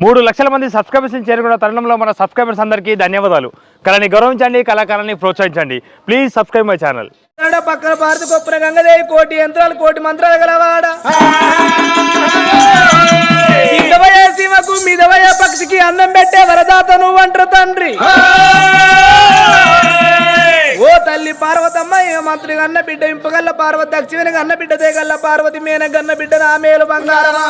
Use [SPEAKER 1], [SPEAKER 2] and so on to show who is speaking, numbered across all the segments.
[SPEAKER 1] మూడు లక్షల మంది సబ్స్క్రైబర్స్ని చేరుకున్న తరుణంలో మన సబ్స్క్రైబర్స్ అందరికీ ధన్యవాదాలు. కళని గౌరవించండి కళాకారాన్ని ప్రోత్సహించండి. ప్లీజ్ సబ్స్క్రైబ్ మై ఛానల్
[SPEAKER 2] ఆడ పక్కన భారత గొప్పన గంగదేవి కోటి యంత్రాలు కోటి మంత్రాలు గలవాడ. శివకు మిదవయ పక్షికి అన్నం పెట్టే వరదాత నువ్వంటారు తండ్రి. ఓ తల్లి పార్వతమ్మ ఏ మంత్రి గన్న బిడ్డ ఇంపగల్ల పార్వతి దక్షిణ గన్న బిడ్డ దేగల్ల పార్వతి మేన గన్న బిడ్డ నా మేలు బంగారమా?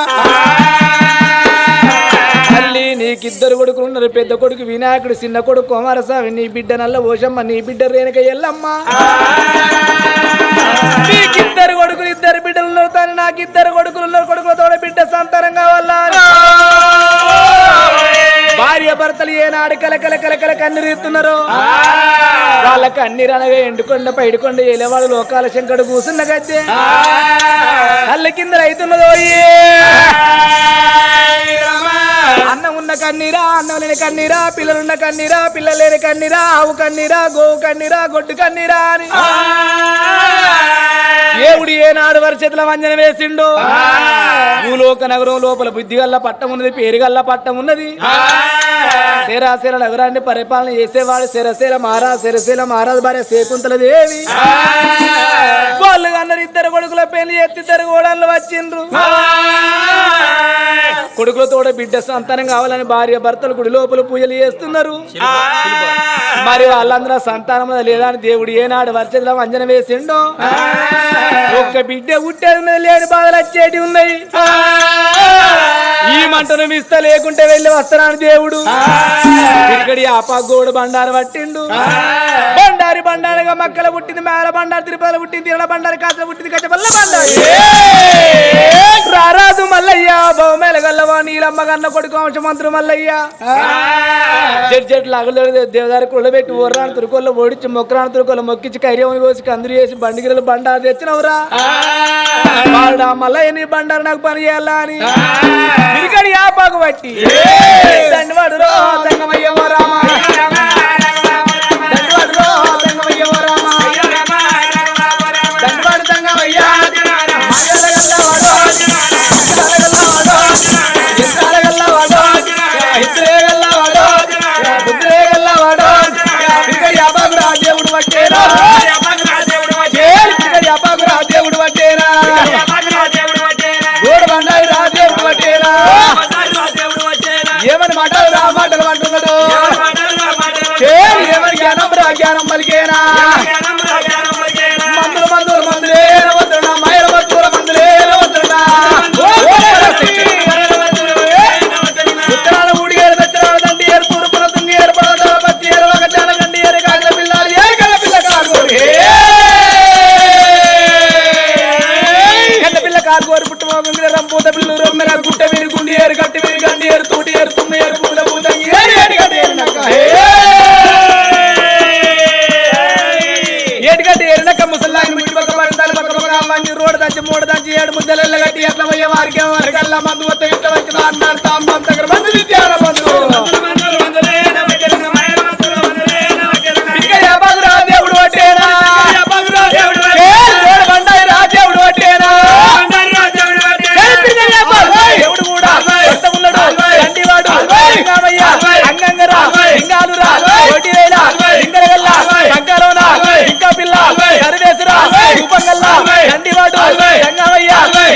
[SPEAKER 2] తల్లి నీకిద్దరు కొడుకులు ఉన్నారు. పెద్ద కొడుకు వినాయకుడు చిన్న కొడుకు కుమారస్వామి నీ బిడ్డ నల్ల ఓషమ్మ నీ బిడ్డ రేణుక ఎల్లమ్మ. నీకిద్దరు కొడుకులు ఇద్దరు బిడ్డలు ఉన్నారు నాకు నాకిద్దరు కొడుకులు ఉన్నారు. కొడుకులతో బిడ్డ సంతానం కావాలా? భార్య భర్తలు ఏనాడు కల కల కల కల కన్నీరుతున్నారు వాళ్ళ కన్నీరు అనగా ఎండుకొండ పైడుకొండ ఏలేవాడు లోకాల శంకడు కూసున్న గద్దె. కళ్ళ కింద రైతున్నదో అన్నం ఉన్న కన్నీరా అన్నం లేని కన్నీరా పిల్లలున్న కన్నీరా పిల్లలు లేని కన్నీరా ఆవు కన్నీరా గోవు కన్నీరా గొడ్డు కన్నీరా అని. దేవుడు ఏనాడు వరచేతుల వంజన వేసిండు. భూలోక నగరం లోపల బుద్ధి గల్ల పట్టం ఉన్నది పేరు గల్ల పట్టం ఉన్నది. శరాశర నగరాన్ని పరిపాలన చేసేవాడు శరశీల మహారాజ్ శరశీల మహారాజ్ భార్య శకుంతల దేవి. వాళ్ళు అన్నారు ఇద్దరు కొడుకుల పెళ్ళి ఎత్తి ఇద్దరు కోడళ్ళు వచ్చిండ్రు. కొడుకులతో బిడ్డ సంతానం కావాలని భార్య భర్తలు గుడి లోపల పూజలు చేస్తున్నారు. మరి వాళ్ళందరూ సంతానం లేదా అని దేవుడు ఏనాడు వర్షంలో వంజన వేసిండో. ఒక్క బిడ్డ ఉట్టేది ఉన్నది లేని బాధలు వచ్చేటి ఉన్నాయి. ఈ మంటను మిస్త లేకుంటే వెళ్ళి వస్తున్నాను దేవుడు. ఇక్కడి ఆపాగోడు బండారు పట్టిండు. బండారి బండారుగా మక్కల పుట్టింది మేల బండారు తిరుపతి పుట్టింది ఇళ్ళ బండారు కాసల పుట్టింది కచ్చ బండారు. రారాజు మల్లయ్య బహుమేల గల్లవా నీలమ్మ గన్న కొడుకు వంశమంత్రు మల్లయ్య. జడ్ జడ్ లాగులు దేవదారి కుళ్ళ పెట్టి ఊర్రాని తురుకోళ్ళు ఓడించి మొక్కరాని మొక్కించి కైర్యం కోసి కందులు చేసి బండిగిరలు బండారు తెచ్చినవురా. వాడు మల్లయ్య నీ బండారు నాకు పని చేయాలా అని. తిరిగడి యాపాకు బట్టి దండవాడు రో రామ. దండవాడు రో జ్ఞానం పలికేనా? గడ్డి ఏరు నక్క ముట్టి పక్క పడతాలు పక్క పక్క మంచి రోడ్ దంచి మూడు దంచి ఏడు ముద్దలు కట్టి ఎట్లా పోయే వారికి ఎవరికల్లా మందు వస్తాయి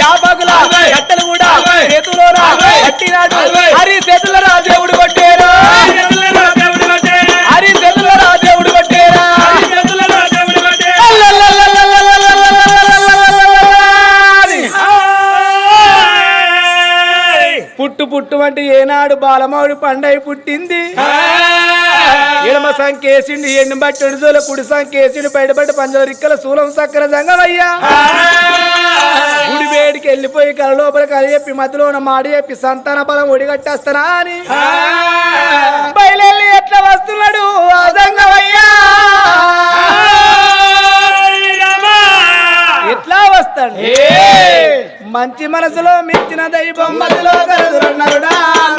[SPEAKER 2] యాబాగుల కట్టెలు కూడా చేతులోన కట్టినాడు హరి చేతులరా దేవుడు కొట్టేరా. హరి చేతులరా దేవుడు కొట్టేరా పుట్టు పుట్టు అంటే ఏనాడు బాలమావుడి పండై పుట్టింది ఎడమ సంకేసిండి ఎండు బట్టడు జోల కుడి సంకేసిండి బయటపడి పంజల రిక్కల శూలం సక్కర జంగమయ్యా గుడి వేడికి వెళ్ళిపోయి కల లోపల కల చెప్పి మధ్యలో ఉన్న మాడి చెప్పి సంతాన బలం ఒడిగట్టేస్తానా అని. బయలుదేరి ఎట్లా వస్తున్నాడు? ఎట్లా వస్తాడు? మంచి మనసులో మెచ్చిన దైవం మధ్యలో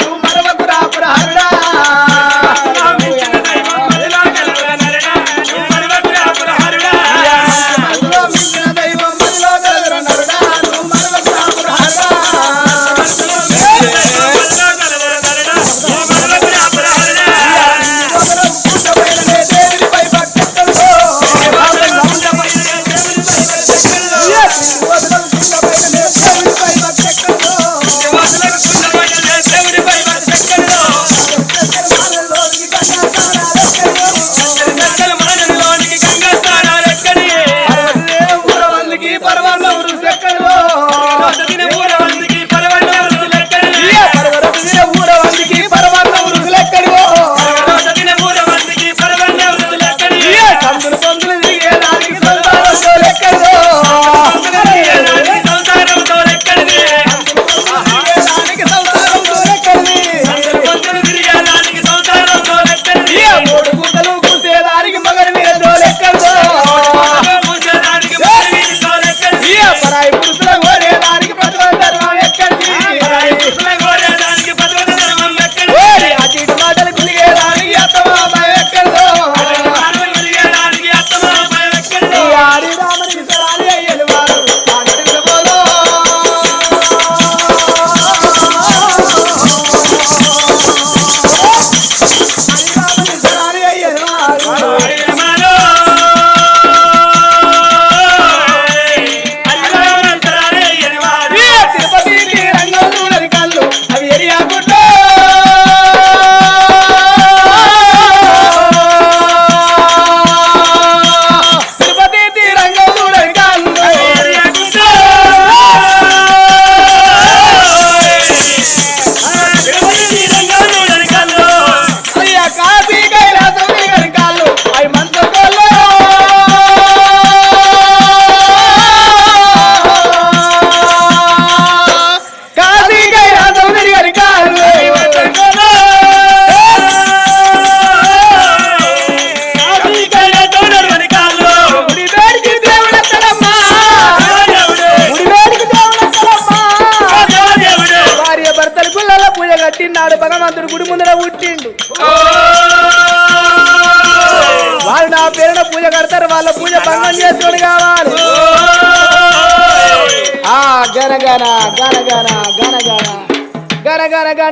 [SPEAKER 2] నువ్వు మరవకు రాపురారుడా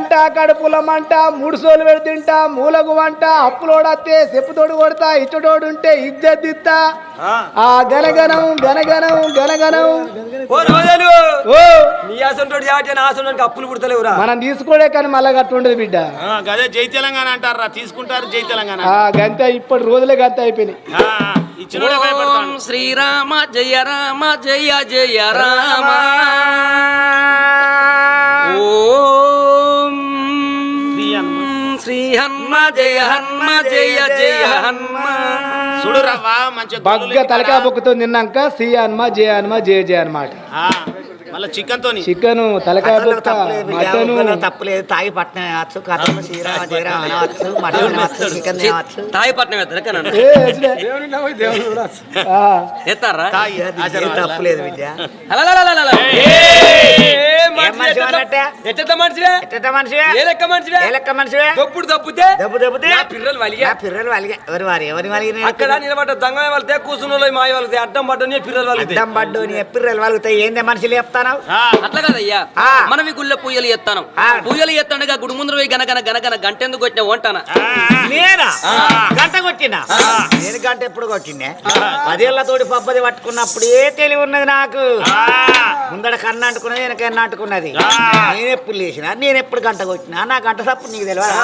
[SPEAKER 2] గంట కడుపుల మంట మూడు సోలు పెడుతుంటా మూలకు వంట అప్పులోడత్తే చెప్పుతోడు కొడతా ఇచ్చటోడు ఉంటే ఇజ్జద్దిత్తా ఆ. గనగనం గనగనం గనగనం
[SPEAKER 3] అప్పులు పుడతలేవురా
[SPEAKER 2] మనం తీసుకోడే కానీ మళ్ళా గట్టు ఉండదు బిడ్డ.
[SPEAKER 4] గదే జై తెలంగాణ అంటారా? తీసుకుంటారు జై తెలంగాణ.
[SPEAKER 2] గంత ఇప్పటి రోజులే గంత అయిపోయినాయి.
[SPEAKER 5] శ్రీరామ జయ రామ జయ జయ రామ. ఓం
[SPEAKER 4] శ్రీ హనుమ.
[SPEAKER 5] శ్రీ జయ హన్మ జయ జయ హన్మ.
[SPEAKER 4] చూడు రవ్వ మంచి
[SPEAKER 2] బగ్గ తలకా బొక్కుతో తిన్నాక సి హనుమ జయ హనుమ జయ జయ అనమాట
[SPEAKER 4] మళ్ళీ చికెన్ తోని.
[SPEAKER 2] చికెన్ తలకా బొక్క మటను
[SPEAKER 6] తప్పలేదు. తాగి పట్నం శ్రీరామ జయరామ తినవచ్చు మటన్ చికెన్
[SPEAKER 5] ఎత్తారు ఎత్తారా
[SPEAKER 4] తాగి ఆశీర్వాదం.
[SPEAKER 6] తప్పలేదు విద్య మనిషివి? ఎట్ట మనిషివే?
[SPEAKER 5] ఏ లెక్క మనిషివే?
[SPEAKER 6] ఏ లెక్క మనిషివే?
[SPEAKER 5] దొప్పుడు దప్పుతే
[SPEAKER 6] దెబ్బ దెబ్బతే?
[SPEAKER 5] నా పిల్లలు వలిగా.
[SPEAKER 6] నా పిర్రలు వలిగే. ఎవరి వారు? ఎవరి వలిగిన
[SPEAKER 5] అక్కడ నిలబడ్డ దంగమే వెళ్తే కూర్చున్న మాయ వెళ్తే అడ్డం పడ్డని పిల్లలు
[SPEAKER 6] అడ్డం నీ పిర్రలు వలుగుతాయి? ఏందే మనుషులు చెప్తాను
[SPEAKER 4] ఆ,
[SPEAKER 5] అట్లా కదయ్యా.
[SPEAKER 6] ఆ.
[SPEAKER 5] మనం ఈ గుళ్ళో పూజలు ఎత్తాను.
[SPEAKER 6] ఆ.
[SPEAKER 5] పూజలు ఎత్తానుగా గుడి ముందర పోయి గనగన గనగన గంట ఎందుకు వచ్చిన వంటానా
[SPEAKER 6] నేనా? గంట కొట్టినా? నేను గంట ఎప్పుడు కొట్టిండే పదేళ్ళతోటి పబ్బది పట్టుకున్నప్పుడు ఏ తెలివి ఉన్నది నాకు? ముందడ కన్ను అంటుకున్నది వెనక ఎన్న అంటుకున్నది. నేను ఎప్పుడు లేచిన నేను ఎప్పుడు గంట కొట్టినా నా గంట సప్పుడు నీకు తెలియదా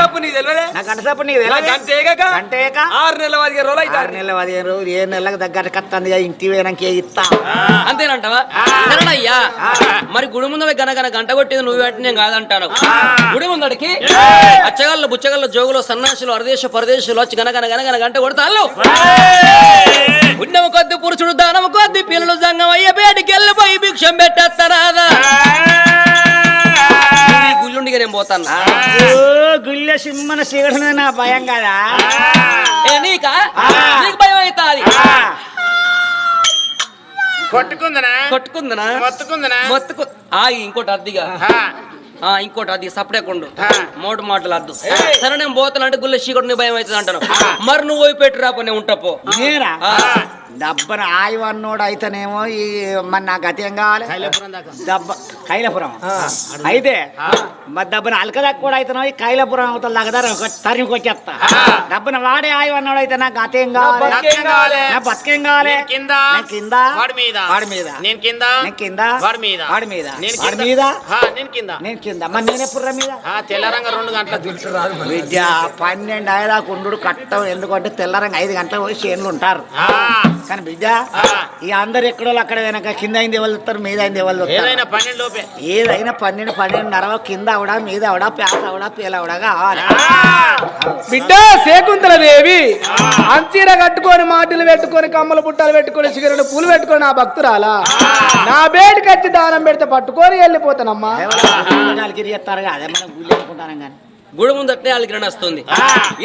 [SPEAKER 5] తప్పు నీకు తెలియదే
[SPEAKER 6] నా గంట సప్పుడు నీకు తెలియదా
[SPEAKER 5] ఆరు నెలల పదిహేను రోజులు
[SPEAKER 6] ఆరు నెలల పదిహేను రోజులు ఏ నెలలకు దగ్గర కత్తంది ఇంటి పోయినాక ఇస్తా
[SPEAKER 5] అంతేనంటావా? సరేనయ్యా మరి గుడి ముందర గనగన గంట కొట్టేది నువ్వు వెంటనే నేను కాదంటాను. గుడి ముందడికి అచ్చగల్ల బుచ్చగల్ల జోగులు సన్నాసులు అరదేశ పరదేశులు వచ్చి గనగన గనగన గంట కొడతాళ్ళు పుణ్యము కొద్ది పురుషుడు దానము కొద్ది పిల్లలు సంగం అయ్య బయటికి వెళ్ళిపోయి భిక్షం పెట్టేస్తారాదా? గుళ్ళుండిగా నేను పోతాను.
[SPEAKER 6] ఓ గుళ్ళ సింహన శివుడు నా భయం కదా.
[SPEAKER 5] ఏ నీకా? నీకు భయం అవుతాది.
[SPEAKER 4] కొట్టుకుందనా?
[SPEAKER 5] కొట్టుకుందనా?
[SPEAKER 4] మొత్తుకుందనా?
[SPEAKER 5] మొత్తుకు ఆ ఇంకోటి అద్దిగా. ఇంకోటి అది సపరేకుండు
[SPEAKER 4] ఆ.
[SPEAKER 5] మూడు మాటలు అద్దు. సరే నేను పోతాను అంటే గుళ్ళ చీకటి భయం అవుతుంది అంటాను మరి నువ్వు పోయి పెట్టి రాపో నేను ఉంటాపో.
[SPEAKER 6] దబ్బన ఆయు అన్నోడు అయితేనేమో ఈ మరి నా గతి ఏం కావాలి.
[SPEAKER 4] కైలాపురం దాకా.
[SPEAKER 6] దబ్బ కైలపురం. అయితే మరి దబ్బన అలకదాకా కూడా అయితేనో ఈ కైలపురం అవతల దగ్గర తరిమికి వచ్చేస్తా. దబ్బన వాడే ఆయు అన్నోడు అయితే నాకు గతి ఏం కావాలి.
[SPEAKER 4] నాకేం?
[SPEAKER 6] నా బతికేం కావాలి?
[SPEAKER 4] కింద.
[SPEAKER 6] నేను కింద?
[SPEAKER 4] వాడి మీద.
[SPEAKER 6] వాడి మీద.
[SPEAKER 4] నేను కింద.
[SPEAKER 6] నేను కింద?
[SPEAKER 4] వాడి మీద.
[SPEAKER 6] వాడి మీద.
[SPEAKER 4] నేను
[SPEAKER 6] వాడి
[SPEAKER 4] కింద. నేను కింద.
[SPEAKER 6] మరి నేను ఎప్పుడు మీద?
[SPEAKER 4] ఆ, తెల్లరంగా రెండు గంటల
[SPEAKER 6] విద్య పన్నెండు అయ్యేదాకా ఉండు కట్టం ఎందుకంటే తెల్లరంగా ఐదు గంటల పోయి చేనులు ఉంటారు.
[SPEAKER 4] ఆ,
[SPEAKER 6] కానీ బిడ్డ
[SPEAKER 4] ఆ.
[SPEAKER 6] ఈ అందరు ఎక్కడో అక్కడ వెనక కింద అయింది ఎవరు చూస్తారు మీద అయింది ఎవరు
[SPEAKER 4] ఏదైనా పన్నెండు లోపే.
[SPEAKER 6] ఏదైనా పన్నెండు పన్నెండున్నర కింద అవడా మీద అవడా ప్యాస్ అవడా పేల అవడా కావాలి.
[SPEAKER 2] బిడ్డ శకుంతల దేవి అంచీర కట్టుకొని మాటలు పెట్టుకొని కమ్మల పుట్టాలు పెట్టుకొని సిగరెట్ పూలు పెట్టుకొని నా భక్తురాలా? నా బేడికి వచ్చి దానం పెడితే పట్టుకొని వెళ్ళిపోతానమ్మా.
[SPEAKER 6] నాలుగు చేస్తారు అదే మనం గుళ్ళు అనుకుంటాను కానీ.
[SPEAKER 5] గుడి ముందట్నే అలికిరణ వస్తుంది.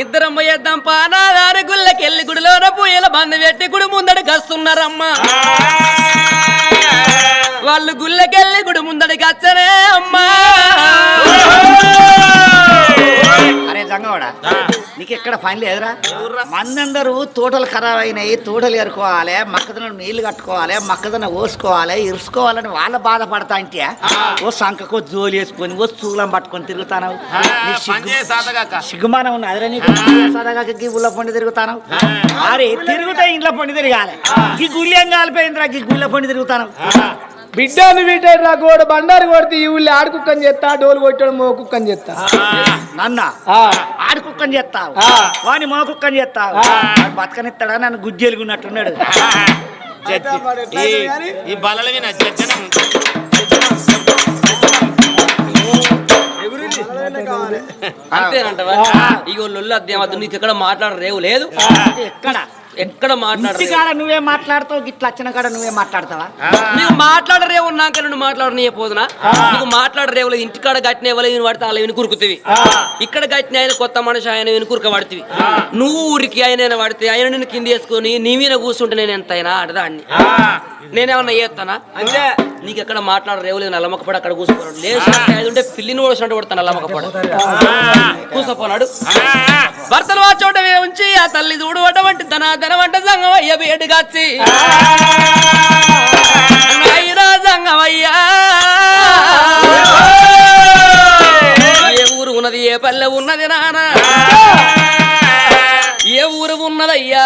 [SPEAKER 5] ఇద్దరం పోయేద్దాం పానాదారి గుళ్ళకెళ్ళి గుడిలోన పూయల బంద పెట్టి గుడి ముందడికి వస్తున్నారమ్మా వాళ్ళు గుళ్ళకెళ్ళి గుడి ముందడికి వచ్చనే అమ్మా.
[SPEAKER 6] నీకు ఎక్కడ పని లేదురా మందందరూ తోటలు ఖరాబ్ అయినాయి తోటలు ఎరుకోవాలి మొక్కజొన్న నీళ్ళు కట్టుకోవాలి మొక్కజొన్న ఓసుకోవాలి ఇరుసుకోవాలని వాళ్ళ బాధపడతా అంటే ఓ సంకకో జోలి వేసుకొని ఓ చూలం పట్టుకొని తిరుగుతాను సిగ్గుమానం ఉన్న అదే నీకు? సదాగా ఊళ్ళో పండి తిరుగుతాను అరే తిరుగుతా ఇంట్లో పండి తిరగాలి. ఈ గుళ్ళు కాలిపోయిందిరా ఈ గుళ్ళ పండి తిరుగుతాను
[SPEAKER 2] బిడ్డ నువ్వు రా గోడు బండారు కొడితే ఈ ఊళ్ళో ఆడు కుక్కని చేస్తా డోలు కొట్టాడు మో కుక్కని చేస్తా.
[SPEAKER 6] నన్న
[SPEAKER 2] ఆ,
[SPEAKER 6] ఆడి కుక్కని చేస్తావు.
[SPEAKER 2] ఆ.
[SPEAKER 6] వాని మా కుక్కని చేస్తావు. బతకనిస్తాడా? నన్ను గుజ్జెలుగున్నట్టున్నాడు.
[SPEAKER 4] ఈ- ఈ బలలు విన జడ్జనం.
[SPEAKER 5] అంతేనంటవా? ఇగో లొల్లు అద్దెం వద్దు నీకు ఎక్కడ మాట్లాడ రేవు లేదు
[SPEAKER 6] ఎక్కడ?
[SPEAKER 5] ఎక్కడ
[SPEAKER 6] ఇంటికాడ నువ్వే మాట్లాడతావు గిట్ల వచ్చిన కాడ నువ్వే మాట్లాడతావా?
[SPEAKER 5] నీకు మాట్లాడరే ఉన్నాక నుండి మాట్లాడని పోదునా? నీకు మాట్లాడరే వాళ్ళు ఇంటికాడ గట్టిన ఎవరు విని పడితే వాళ్ళ విని కురుకుతివి ఇక్కడ గట్టిన ఆయన కొత్త మనిషి ఆయన విని కురక పడుతుంది నువ్వు ఊరికి ఆయన పడితే ఆయన నిన్ను కింద వేసుకొని నీ మీద కూర్చుంటే నేను ఎంత అయినా ఆడదాన్ని నేనేమన్నా చేస్తానా
[SPEAKER 3] అంతే
[SPEAKER 5] నీకు ఎక్కడ మాట్లాడరు ఎవరు నల్లమ్మకపడి అక్కడ కూర్చోపోడు లేచి ఉంటే పిల్లిని ఓడిసినట్టు కొడతాను నల్లమ్మకపడు కూసపోనాడు భర్తలు ఆ. చోట ఉంచి ఆ తల్లి చూడు వంటి తన ధనవంట సంగమయ్య వేడి కాచి నాయనా సంగమయ్యా. ఏ ఊరు ఉన్నది ఏ పల్లె ఉన్నది నాన్న ఏ ఊరు ఉన్నదయ్యా?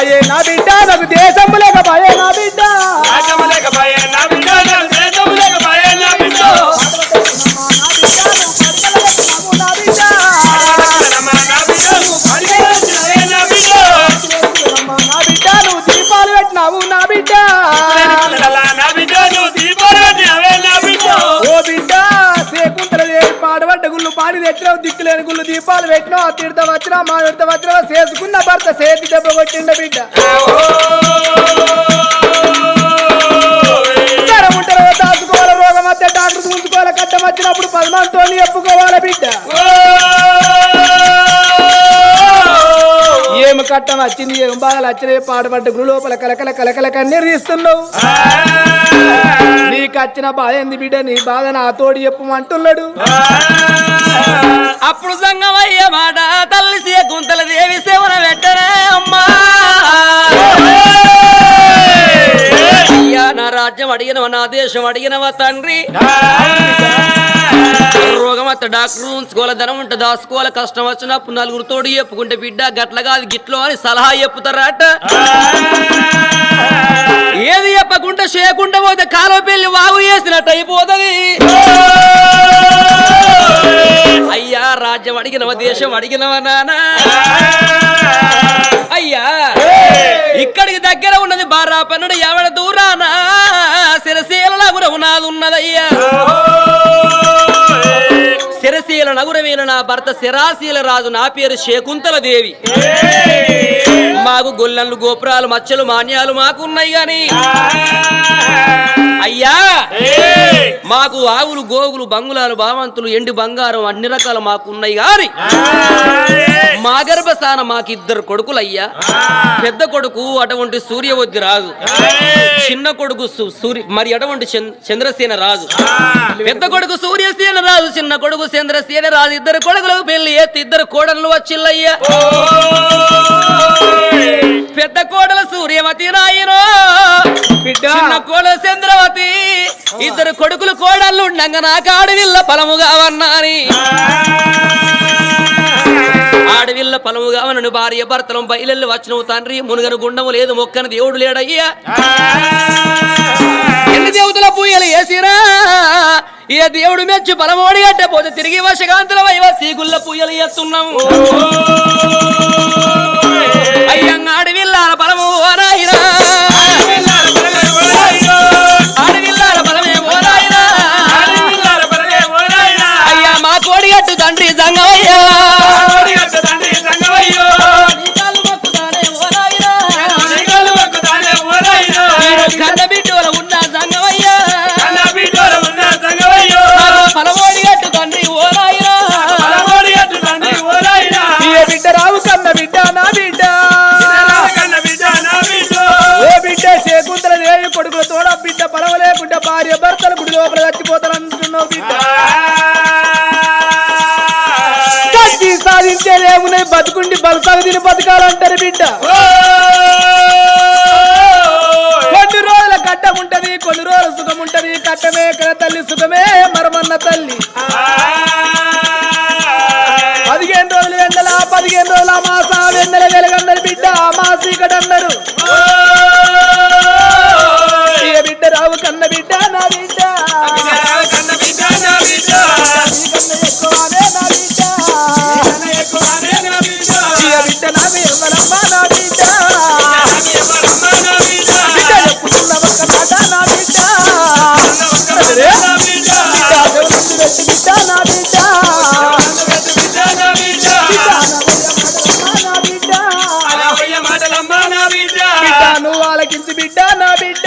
[SPEAKER 2] లేకపాయే నా బిడ్డ నాకు దేశము లేకపాయే నా బిడ్డ. నా బిడ్డ అమ్మా, నా బిడ్డ. నా గుళ్ళు పాడి తెచ్చినావు దిక్కులేని గుళ్ళు దీపాలు పెట్టినావు తీర్థ వచ్చినా మా కట్టం వచ్చింది ఏం బాధలు వచ్చినాయి పాడబడ్డ గుడి లోపల కలకల కలకల కన్నీరు తీస్తున్నావు. నీకు వచ్చిన బాధ ఏంది బిడ్డ? నీ బాధ నా తోడు చెప్పమంటున్నాడు
[SPEAKER 5] అప్పుడు సంగమయ్య మాట తల్లి గుంతల దేవి సేవన వెంటనే అమ్మా. రాజ్యం అడిగినవ? నా దేశం అడిగినవ తండ్రి? రోగం అత్త డాక్టర్ ఉంచుకోవాలి ధనం ఉంటే దాచుకోవాలి కష్టం వచ్చినప్పుడు నలుగురు తోడు చెప్పుకుంటే బిడ్డ గట్ల కాదు గిట్లో అని సలహా చెప్పుతారట. ఏది చెప్పకుండా చేయకుండా పోతే కాలువ పెళ్ళి వాగు చేసినట్టు అయిపోతుంది. అయ్యా రాజ్యం అడిగినవ దేశం అడిగినవ నానా? అయ్యా. ఇక్కడికి దగ్గర ఉన్నది బారా పన్నుడు ఎవడ దూరానా? శిరశీల నగురం నాది ఉన్నదయ్యా. సిరశీల నగురమైన నా భర్త శిరాశీల రాజు నా పేరు శకుంతల దేవి. మాకు గొల్లన్లు గోపురాలు మచ్చలు మాన్యాలు మాకు ఉన్నాయి గాని. అయ్యా! మాకు ఆవులు గోగులు బంగులాలు భావంతులు ఎండి బంగారం అన్ని రకాలు మాకు ఉన్నాయి గాని మా గర్భస్థానం మాకు ఇద్దరు కొడుకులు అయ్యా పెద్ద కొడుకు అటువంటి సూర్యవద్ది రాజు. చిన్న కొడుకు సూర్య మరి అటువంటి చంద్ర- చంద్రసేన రాజు. పెద్ద కొడుకు సూర్యసేన రాజు చిన్న కొడుకు చంద్రసేన రాజు. ఇద్దరు కొడుకులకు పెళ్ళి ఎత్తి ఇద్దరు కోడళ్ళు వచ్చిల్లయ్యా. పెద్ద కోడలు సూర్యవతి
[SPEAKER 2] బిడ్డ!
[SPEAKER 5] చిన్న కోడలు చంద్రవతి ఇద్దరు కొడుకులు కోడళ్ళు ఉండగా నాకు ఆడవిల్ల పలముగా కావన్నాని ఆడవిల్ల పలముగా కావనను భార్య భర్తలం బయలు వచ్చినవు తండ్రి మునుగను గుండము లేదు మొక్కను దేవుడు లేడయ్యా. ఎన్ని దేవతల పూయలు వేసినా ఏ దేవుడు మెచ్చి బలమోడి అంటే పోతే తిరిగి వశకాంతుల వైవ సీగుళ్ళ పూయలు ఎత్తున్నాము భార్య భర్తలు గుడి లోపల చచ్చిపోతారు అంటున్నావు కట్టి సాధించేదేమున్నాయి బతుకుండి బలసాగు తిని
[SPEAKER 2] బతకాలంటారు బిడ్డ. కొన్ని రోజుల కట్టం ఉంటది కొన్ని రోజుల సుఖం ఉంటది. కట్టమే కదా తల్లి సుఖమే మరమన్న తల్లి. పదిహేను రోజులు వెన్నెల పదిహేను రోజుల మాసాలు వెన్నెల వెలగన్నరు బిడ్డ మా సీకటన్నారు అనవయ్య మాటలమ్మా నా బిడ్డ బిడ్డ.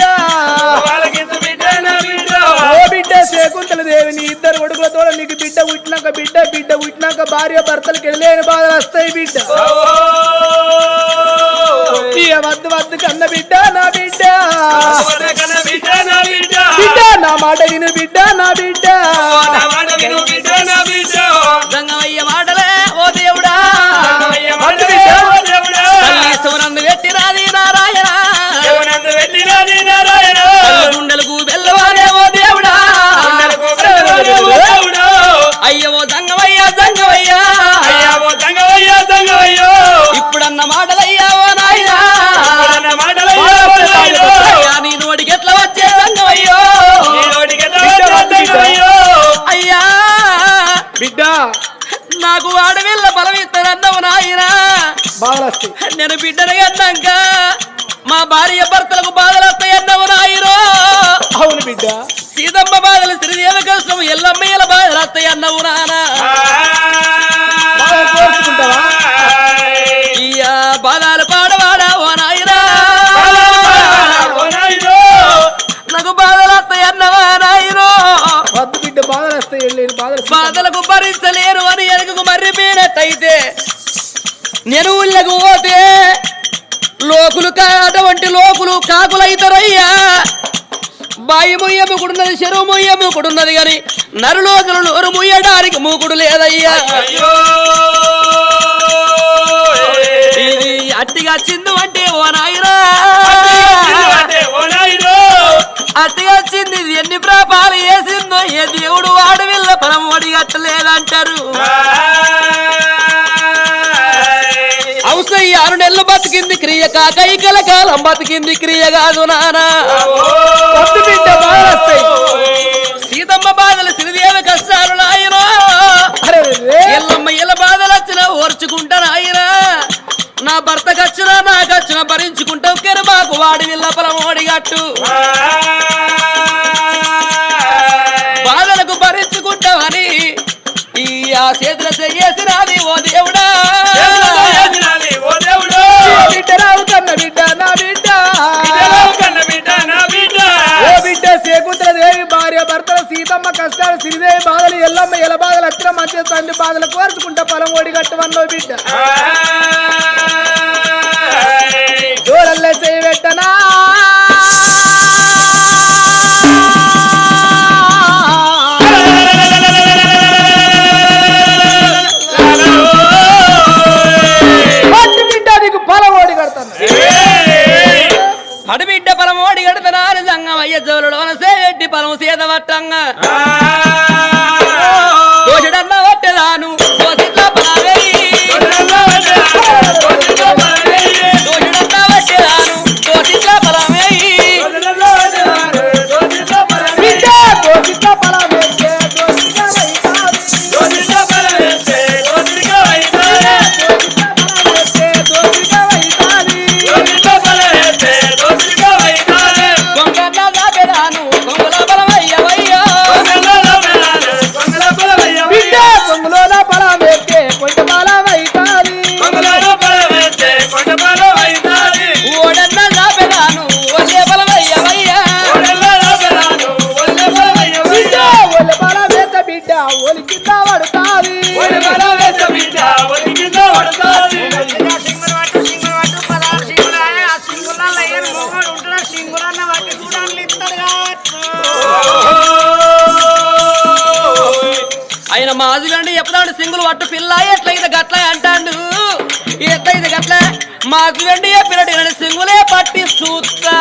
[SPEAKER 2] నువ్వు ఆలకించి బిడ్డ నా బిడ్డ. ఓ బిడ్డ శకుంతల దేవిని ఇద్దరు కొడుకులతో నీకు బిడ్డ పుట్టినాక బిడ్డ బిడ్డ పుట్టినాక భార్య భర్తలకు వెళ్ళలేని బాధలు వస్తాయి బిడ్డ. వద్దు వద్దు కన్న బిడ్డ నా బిడ్డ. బిడ్డ. నా మాట విను బిడ్డ నా బిడ్డ.
[SPEAKER 5] ఇప్పుడన్న మాటలయ్యా ఓ నాయనా? నీ నోటికి ఎట్లా అయ్యా!
[SPEAKER 2] బిడ్డ!
[SPEAKER 5] నాకు ఆడవిల్ల బలం ఇస్తారన్నావు నాయనా నేను బిడ్డను అన్నాక మా భార్య భర్తలకు బాధలు వస్తాయన్నావు నాయనో.
[SPEAKER 2] అవును బిడ్డ.
[SPEAKER 5] సీతమ్మ బాధలు శ్రీదేవి కష్టం ఎల్లమ్మయ్యల బాధలు వస్తాయన్నావు నానా
[SPEAKER 2] బాధలు
[SPEAKER 5] బాధలు
[SPEAKER 2] వస్తాయి వెళ్ళేది బాధలు వస్తాయి.
[SPEAKER 5] బాధలకు భరించలేరు అని ఎనకకు మర్రిపోయినట్టయితే నేను ఊళ్ళకు పోతే లోకులు అటువంటి లోకులు కాకులైతారయ్యా. బాయి మొయ్య మూకుడున్నది చెరువు మొయ్య మూకుడున్నది గాని నరులోకులు నోరు ముయ్యడానికి మూకుడు లేదయ్యా. ఇది అట్టిగా చిందు అంటే ఓ నాయనా. అట్టిగా వచ్చింది ఇది ఎన్ని ప్రాపాలు వేసిందో ఏ దేవుడు ఆడవిల్ల పరం ఒడిగట్టలేదంటారు అవసరం ఆరు నెలలు బతికింది క్రియ కాక ఈ కల బతికింది క్రియ కాదు నానా. సీతమ్మ బాధలు శ్రీదేవి కష్టాలు నాయనో. ఎల్లమ్మ ఎల్ల బాధలు వచ్చినా ఓర్చుకుంటాను ఆయన నా భర్తకు వచ్చినా నాకు వచ్చినా భరించుకుంటాం కెరు మాకు వాడి విల్ల పొలం ఓడిగట్టు ఈ ఆ చేతుల ఓ దేవుడా. మాజులండి చెప్పినట్టు సింగులే పట్టి చూస్తా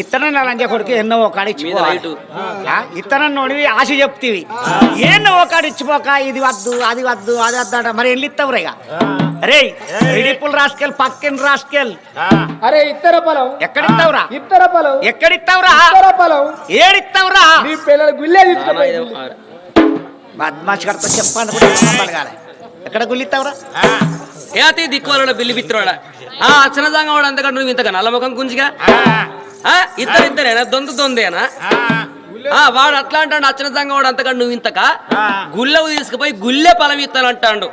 [SPEAKER 6] ఇతన లంజ కొడుకు ఎన్నో ఒకడు ఇచ్చిపోవాలి. ఇతన నోడివి ఆశ చెప్తీవి. ఎన్నో ఒకడు ఇచ్చిపోక ఇది వద్దు అది వద్దు అది వద్దు మరి ఎల్లు ఇస్తావు రేగా రే ఇడిపుల్ రాసుకెళ్ళి పక్కన రాసుకెళ్ళి
[SPEAKER 2] అరే ఇత్తర పొలం
[SPEAKER 6] ఎక్కడిస్తావురా
[SPEAKER 2] ఇత్తర పొలం
[SPEAKER 6] ఎక్కడిస్తావురా
[SPEAKER 2] ఇత్తర పొలం
[SPEAKER 6] ఏడిస్తావురా
[SPEAKER 2] నీ పిల్లలు గుల్లే
[SPEAKER 6] బద్మాష్ గడతో చెప్పండి కూడా. ఎక్కడ గుల్లిస్తావురా
[SPEAKER 5] ఏతి దిక్కువల బిల్లి బిత్రోడా ఆ అచ్చనదంగా వాడు అంతకంటే నువ్వు ఇంతగా నల్ల ముఖం గుంజిగా ఆ, ఇద్దరు ఇద్దరేనా దొందు దొందేనా ఆ వాడు అట్లా అంటాడు అచ్చనదంగా వాడు అంతకంటే నువ్వు ఇంతక? గుల్లవు తీసుకుపోయి గుల్లె పొలం ఇస్తానంటాడు.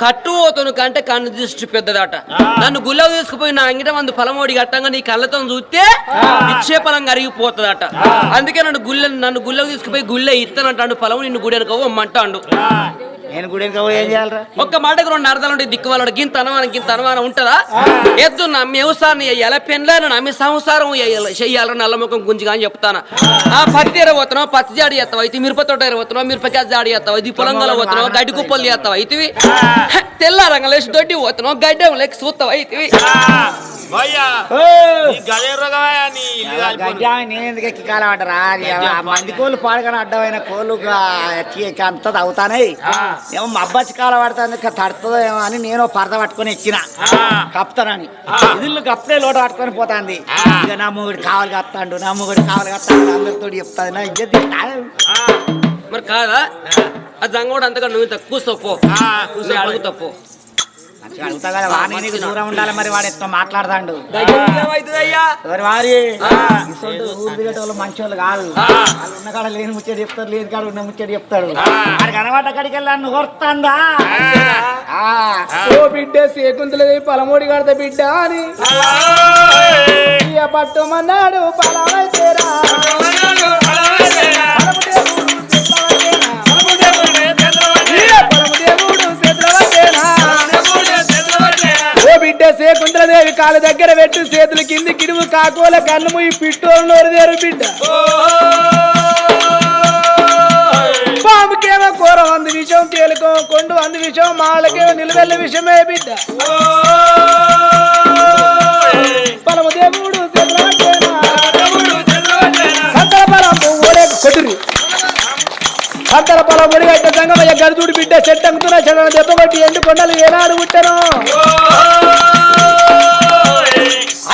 [SPEAKER 5] కట్టు పోతును కంటే కన్ను దృష్టి పెద్దదట. నన్ను గుల్లవు తీసుకుపోయి నా అంగిట మంది పొలం ఓడి కట్టంగా నీ కళ్ళతో చూస్తే ఇచ్చే పొలం కరిగిపోతుందట. అందుకే నన్ను గుల్లె నన్ను గుల్లవు తీసుకుపోయి గుల్లె ఇస్తానంటాడు పొలం నిన్ను గుడి అనుకో అమ్మంటాడు
[SPEAKER 6] నేను గుడి ఏం చేయాలరా?
[SPEAKER 5] ఒక్క మాటకు రెండు అర్థాలు ఉంటాయి దిక్కు వాళ్ళకి గింత అనుమానం గింత అనుమానం ఉంటుందా? ఎద్దు నమ్మి వ్యవసాయాన్ని ఎలా పెళ్ళాను నమ్మి సంసారం చెయ్యాలని నల్లముఖం గుంజిగా అని చెప్తాను. ఆ పత్తి ఎరవతున్నావు పత్తి జాడి చేస్తావు అయితే మిరప తోట ఎరవతున్నావు మిరపకాయ జాడి చేస్తావు ఇది పొలంగల పోతున్నావు గడ్డి కుప్పలు చేస్తావు అయితే తెల్ల రంగలేసి దొడ్డి పోతున్నావు గడ్డి లేక చూస్తావు అయితే
[SPEAKER 6] కాలమంటారా మంది కోళ్ళు పాడగానే అడ్డమైన కోళ్ళు అంత అవుతానే ఏమో మబ్బచ్చి కాల పడుతుంది తడుతుందో ఏమో అని నేను పరద పట్టుకొని ఎక్కిన. కప్తానని ఇల్లు కప్పుడే లోట పట్టుకొని పోతాంది. ఇక నా మొగుడు కావాలి కప్తాడు నా మొగుడు కావాలి కప్తాడు అందరితో చెప్తాది. నా ఇజ్జత్
[SPEAKER 5] మరి కాదా? ఆ. జంగోడు అంతగా నువ్వు కూసోపో కూసి అడుగు తప్పు
[SPEAKER 6] అడుగుతా కదా నీకు దూరం ఉండాలి మరి వాడు ఎట్లా మాట్లాడతాడు. ఎవరి వారి? ఊరు దిగేటోళ్ళు మంచి వాళ్ళు కాదు వాళ్ళు ఉన్న కాడ లేని ముచ్చట చెప్తారు లేని కాడ ఉన్న ముచ్చట చెప్తాడు వాడికి అనమాట అక్కడికి వెళ్ళాను కొడుతుందా
[SPEAKER 2] ఓ బిడ్డ సేకుంతలది పలమోడి కడత బిడ్డ అని. పట్టుమన్నాడు పలమైతేరా ఓ కాళ్ళ దగ్గర పెట్టు చేతులు కింది కిడువు కాకోల కన్ను ముయ్యి పిట్టోలు నోరుదేరు బిడ్డ. పాముకేమో కూర వంద విషయం తేలుకో కొండు వంద విషయం మాళ్ళకేమో నిలవెల్ల విషయమే బిడ్డ. పలము దేవుడు సంతల పొలం ఓడే కొట్టురి సంగమయ్య గరుదుడి బిడ్డ చెట్టంగుతున్న చెడ దెబ్బ కొట్టి ఎండు కొండలు ఏనాడు పుట్టను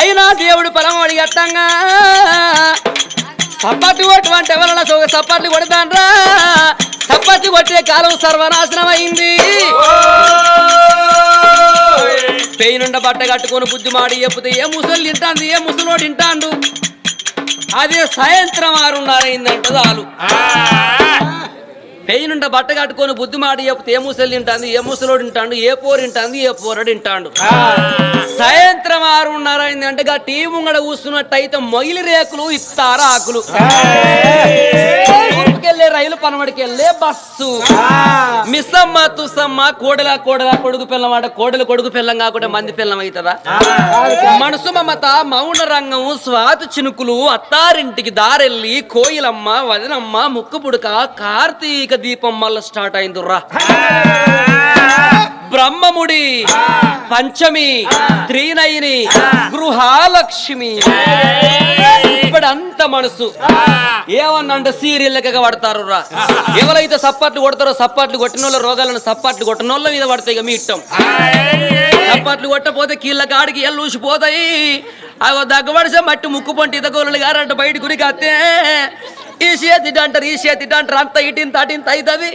[SPEAKER 5] అయినా దేవుడు పొలం అడిగట్టంగా సప్పట్లు కొట్టమంటే వలన సోగ సప్పట్లు కొడతాన్రా. సప్పట్లు కొట్టే కాలం సర్వనాశనం అయింది. పెయినుండ బట్ట కట్టుకొని బుద్ధి మాడి చెప్పుతే ఏ ముసలు తింటాంది ఏ ముసలోడు తింటాండు. అదే సాయంత్రం ఆరున్నర అయిందంట చాలు. పెయినుండ బట్ట కట్టుకొని బుద్ధి మాడి చెప్తే ఏ ముసలు తింటాంది ఏ ముసలోడు తింటాండు ఏ పోరు తింటాంది ఏ పోరడు తింటాండు. సాయంత్రం ఆరున్నర అయింది అంటే గా టీ ముంగడ కూస్తున్నట్టయితే మొగిలి రేకులు ఇస్తారా ఆకులు ఊరికెళ్ళే రైలు పనమడికి వెళ్ళే బస్సు. మిస్సమ్మ తుసమ్మ కోడల కోడల కొడుకు పిల్లం ఆడ కోడలు కొడుకు పిల్లం కాకుండా మంది పిల్లం అవుతుందా? మనసు మమత మౌన రంగం స్వాతి చినుకులు అత్తారింటికి దారెల్లి కోయిలమ్మ వదనమ్మ ముక్కు పుడక కార్తీక దీపం మళ్ళా స్టార్ట్ అయిందిరా. బ్రహ్మముడి పంచమి త్రీనయిని గృహాలక్ష్మి. ఇప్పుడు అంత మనసు. ఏమన్నంటే సీరియల్ లెక్కగా పడతారు రా. ఎవరైతే సప్పట్లు కొడతారో సప్పట్లు కొట్టిన వాళ్ళ రోగాలను సప్పట్లు కొట్టిన వాళ్ళ మీద పడతాయి మీ ఇష్టం. సప్పట్లు కొట్టపోతే కీళ్ళ కాడికి ఎల్లు ఊసిపోతాయి. అవి దగ్గబడిసే మట్టి ముక్కు పొంటి ఇతగోళ్ళు గారంట బయట గురికి అత్తే. ఈ చేతి అంటారు ఈ చేతి అంటారు అంత ఇటింత అటింత అవుతుంది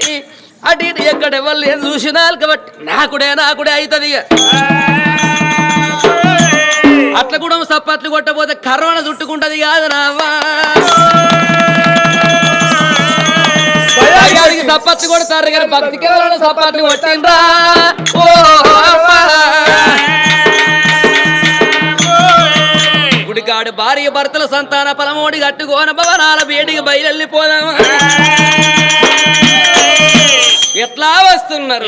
[SPEAKER 5] అటు ఇటు ఎక్కడ ఎవరు ఏం చూసినా కాబట్టి నాకుడే నాకుడే అవుతుంది ఇక. కూడా సప్పట్లు కొట్టపోతే కరోనా చుట్టుకుంటది కాదు రావా సప్పట్లు కొడతారు కానీ భక్తికి ఎవరైనా సప్పట్లు కొట్టిండ్రా? ఓ అమ్మా. గుడికాడు భార్య భర్తల సంతాన పలమోడి కట్టుకోన భవనాల వేడికి బయలుపోదామా ఎట్లా వస్తున్నారు?